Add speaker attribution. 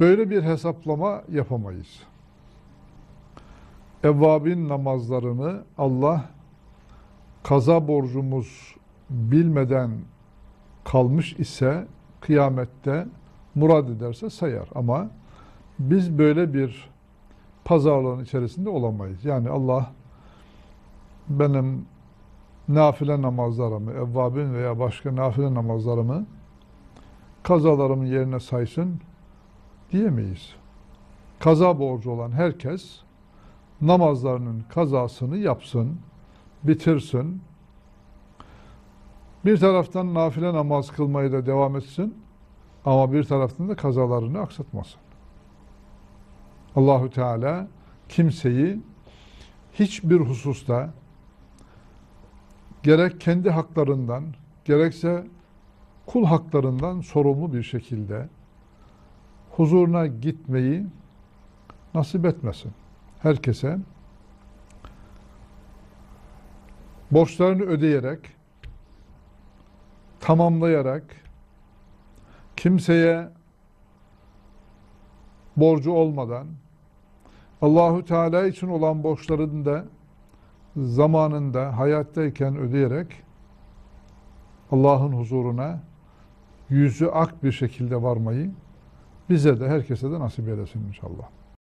Speaker 1: Böyle bir hesaplama yapamayız. Evvabin namazlarını Allah kaza borcumuz bilmeden kalmış ise kıyamette murad ederse sayar. Ama biz böyle bir pazarlığın içerisinde olamayız. Yani Allah benim nafile namazlarımı, evvabin veya başka nafile namazlarımı kazalarımın yerine saysın diyemeyiz. Kaza borcu olan herkes namazlarının kazasını yapsın, bitirsin. Bir taraftan nafile namaz kılmayı da devam etsin ama bir taraftan da kazalarını aksatmasın. Allahu Teala kimseyi hiçbir hususta gerek kendi haklarından gerekse kul haklarından sorumlu bir şekilde huzuruna gitmeyi nasip etmesin. Herkese borçlarını ödeyerek, tamamlayarak, kimseye borcu olmadan, Allahu Teala için olan borçlarını da zamanında hayattayken ödeyerek Allah'ın huzuruna yüzü ak bir şekilde varmayı bize de herkese de nasip eylesin inşallah.